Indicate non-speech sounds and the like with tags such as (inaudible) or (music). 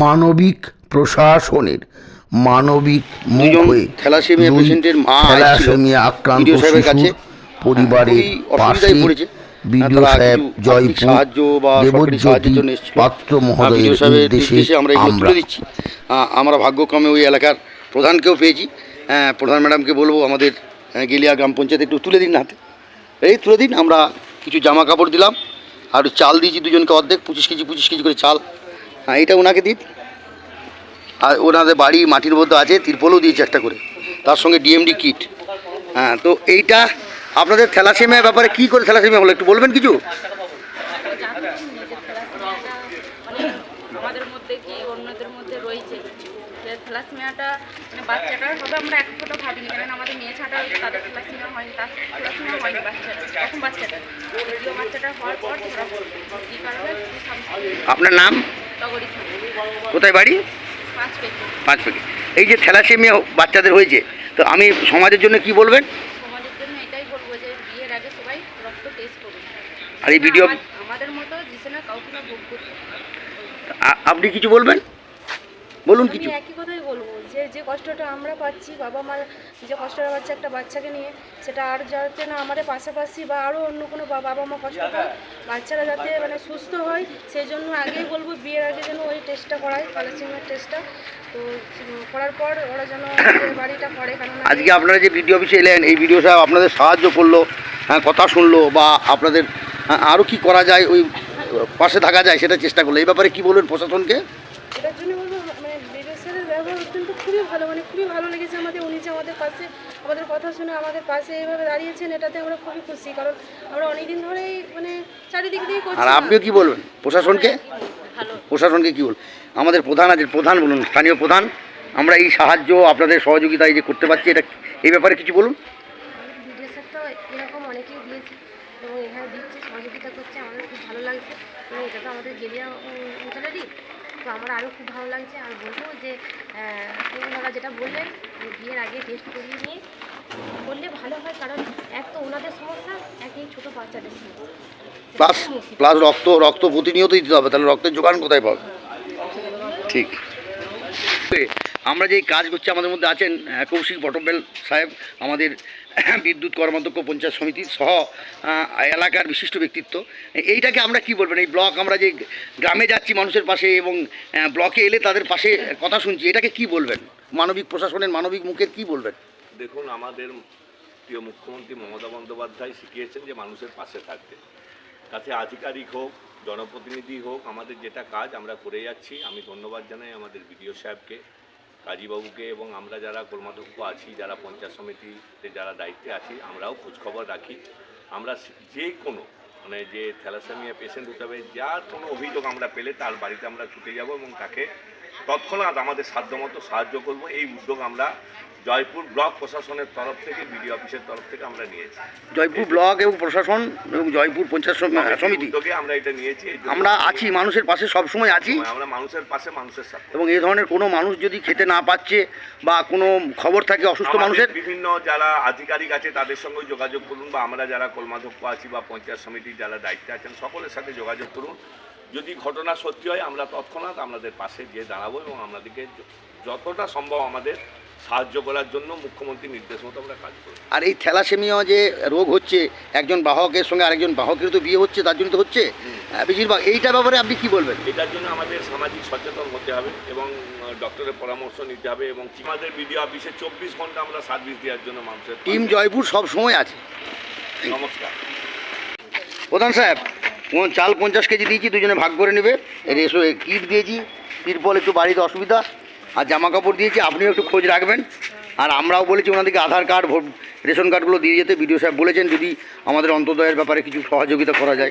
মানবিক প্রশাসনের মানবিক মুখ দুজন থ্যালাসেমিয়া পেশেন্টের মা থ্যালাসেমিয়া আক্রান্ত খুবই অসুবিধায় পাশে বিডিও সাহেব জয়পুর সাহায্য বা সরকারি দেবজ্যোতি সাহায্যের জন্য এসেছিল। পাত্র মহোদয়ের নির্দেশে নির্দেশে আমরা আমরা তুলে দিচ্ছি। আমরা ভাগ্যক্রমে ওই এলাকার প্রধানকেও পেয়েছি। হ্যাঁ, প্রধান ম্যাডামকে বলব আমাদের আহ, গেলিয়া গ্রাম পঞ্চায়েত একটু তুলে দিন হাতে। এই তুলে দিন আমরা কিছু জামা কাপড় দিলাম। আর চাল দিয়েছি দুজনকে অর্ধেক, পঁচিশ কেজি পঁচিশ কেজি করে চাল। হ্যাঁ এটা ওনাকে দিন। আর ওনাদের বাড়ি মাটির মধ্যে আছে, তিরপলও দিয়েছে একটা করে। তার সঙ্গে ডিএমডি কিট। হ্যাঁ তো এইটা আপনাদের থ্যালাসেমিয়ার ব্যাপারে কী করে থ্যালাসেমিয়া হলো একটু বলবেন কিছু? আমাদের মধ্যে কি অন্যদের মধ্যে রয়েছে? থ্যালাসেমিয়াটা বাচ্চাটার হবে আমরা এক ফোটো ভাবিনি কারণ আমাদের মেয়ে ছাড়া তাদের থ্যালাসেমিয়া হয়নি তার থ্যালাসেমিয়া হয়নি বাচ্চাটা প্রথম বাচ্চাটা দ্বিতীয় বাচ্চাটা হওয়ার পর ধরা পড়ল কী কারণে আপনার নাম? টগরি কোথায় বাড়ি? পাঁচ প্যাকেট এই যে থ্যালাসেমিয়া বাচ্চাদের হয়েছে তো আমি সমাজের জন্য কি বলবেন? সমাজের জন্য এটাই বলব যে বিয়ের আগে সবাই রক্ত টেস্ট করুন। আর এই ভিডিও- আমাদের মতো দিছে কাউকে না ভোগ করতে আপনি কিছু বলবেন? বলুন কিছু। একই কথাই বলব। যে যে কষ্টটা আমরা পাচ্ছি বাবা মা যে কষ্টটা পাচ্ছে একটা বাচ্চাকে নিয়ে সেটা আর যাতে না আমাদের পাশাপাশি বা আরও অন্য কোনো বাবা মা কষ্ট পায় বাচ্চারা যাতে মানে সুস্থ হয় সেই জন্য আগেই বলব বিয়ের আগে যেন ওই টেস্টটা করায় থ্যালাসেমিয়ার টেস্টটা তো করার পর ওরা যেন বাড়িটা করে কেননা আজকে আপনারা যে ভিডিও অফিসে এলেন এই ভিডিও সাহেব আপনাদের সাহায্য করল হ্যাঁ কথা শুনলো বা আপনাদের হ্যাঁ, আরও কি করা যায় ওই পাশে থাকা যায় সেটা চেষ্টা করল। এই ব্যাপারে কি বলবেন প্রশাসনকে এটার জন্য বলব মানে বিদেশের ব্যবহার কিন্তু খুবই ভালো মানে খুবই ভালো লেগেছে আমাদের। উনি যে আমাদের পাশে আমাদের কথা শুনে আমাদের পাশে এইভাবে দাঁড়িয়েছেন এটাতে আমরা খুবই খুশি। কারণ আমরা অনেকদিন ধরেই মানে চারিদিক দিয়ে করছি আর আপনিও কি বলবেন? প্রশাসনকে? প্রশাসনকে কি বল আমাদের প্রধান আছে প্রধান বলুন স্থানীয় প্রধান। আমরা এই সাহায্য আপনাদের সহযোগিতা এই যে করতে পারছি এটা এই ব্যাপারে কিছু বলুন। এরকম অনেকেই দিয়েছে এবং এখানে দিচ্ছে সহযোগিতা করছে আমাদের খুব ভালো লাগছে। এবং এটা তো আমাদের গেরিয়া অঞ্চলেরই। তো আমার আরও খুব ভালো লাগছে। আর বলব যে তুমি ওনারা যেটা বললেন বিয়ের আগে টেস্ট করিয়ে নিয়ে করলে ভালো হয় কারণ এক তো ওনাদের সমস্যা এক এই ছোটো বাচ্চাদের প্লাস প্লাস রক্ত রক্ত প্রতিনিয়তই দিতে হবে তাহলে রক্তের যোগান কোথায় পাবে? ঠিক। আমরা যেই কাজ করছি, আমাদের মধ্যে আছেন কৌশিক পটবেল সাহেব, আমাদের (clears throat) বিদ্যুৎ কর্মাধ্যক্ষ, পঞ্চায়েত সমিতির সহ এলাকার বিশিষ্ট ব্যক্তিত্ব। এইটাকে আমরা কি বলবেন? এই ব্লক আমরা যে গ্রামে যাচ্ছি মানুষের পাশে এবং ব্লকে এলে তাদের পাশে কথা শুনছি, এটাকে কি বলবেন? মানবিক প্রশাসনের মানবিক মুখের কি বলবেন? দেখুন, আমাদের প্রিয় মুখ্যমন্ত্রী মমতা বন্দ্যোপাধ্যায় শিখিয়েছেন যে মানুষের পাশে থাকতে। তাতে আধিকারিক হোক, জনপ্রতিনিধি হোক, আমাদের যেটা কাজ আমরা করে যাচ্ছি, আমি ধন্যবাদ জানাই আমাদের বিডিও সাহেবকে। কাজীবাবুকে এবং আমরা যারা কর্মাধ্যক্ষ আছি, যারা পঞ্চায়েত সমিতিতে যারা দায়িত্বে আছি, আমরাও খোঁজখবর রাখি। আমরা যে কোনো মানে যে থ্যালাসেমিয়া পেশেন্ট হিসাবে যার কোনো অভিযোগ আমরা পেলে তার বাড়িতে আমরা ছুটে যাব এবং তাকে তৎক্ষণাৎ আমাদের সাধ্যমতো সাহায্য করব। এই উদ্যোগ আমরা জয়পুর ব্লক প্রশাসনের তরফ থেকে বিডিও অফিসের তরফ থেকে আমরা নিয়েছি। জয়পুর ব্লক এবং প্রশাসন এবং জয়পুর পঞ্চায়েত সমিতি। উদ্যোগে আমরা এটা নিয়েছি। আমরা আছি মানুষের পাশে সবসময় আছি। আমরা মানুষের পাশে মানুষের সাথে। এবং এই ধরনের কোনো মানুষ যদি খেতে না পাচ্ছে বা কোনো খবর থাকে অসুস্থ মানুষের বিভিন্ন যারা আধিকারিক আছে তাদের সঙ্গে যোগাযোগ করুন বা আমরা যারা কর্মাধ্যক্ষ আছি বা পঞ্চায়েত সমিতির যারা দায়িত্বে আছেন সকলের সাথে যোগাযোগ করুন। যদি ঘটনা সত্যি হয় আমরা তৎক্ষণাৎ আমাদের পাশে গিয়ে দাঁড়াবো এবং আমাদেরকে যতটা সম্ভব আমাদের সাহায্য করার জন্য মুখ্যমন্ত্রী নির্দেশ মতো আমরা কাজ করব। আর এই থ্যালাসেমিয়া যে রোগ হচ্ছে একজন বাহকের সঙ্গে আরেকজন বাহকের তো বিয়ে হচ্ছে তার জন্য তো হচ্ছে? বেশিরভাগ এইটা ব্যাপারে আপনি কি বলবেন? এটার জন্য আমাদের সামাজিক সচেতন হতে হবে এবং ডক্টরের পরামর্শ নিতে হবে এবং আমাদের বিডিও অফিসে চব্বিশ ঘণ্টা আমরা সার্ভিস দেওয়ার জন্য মানুষের টিম জয়পুর সব সময় আছে। নমস্কার। প্রধান সাহেব চাল পঞ্চাশ কেজি দিয়েছি, দুজনে ভাগ করে নেবে। রেশো কিট দিয়েছি তিরপল একটু বাড়িতে অসুবিধা। আর জামা কাপড় দিয়েছি, আপনিও একটু খোঁজ রাখবেন। আর আমরাও বলেছি ওনাদেরকে আধার কার্ড, ভোট, রেশন কার্ডগুলো দিয়ে যেতে। বিডিও সাহেব বলেছেন যদি আমাদের অন্তদয়ের ব্যাপারে কিছু সহযোগিতা করা যায়।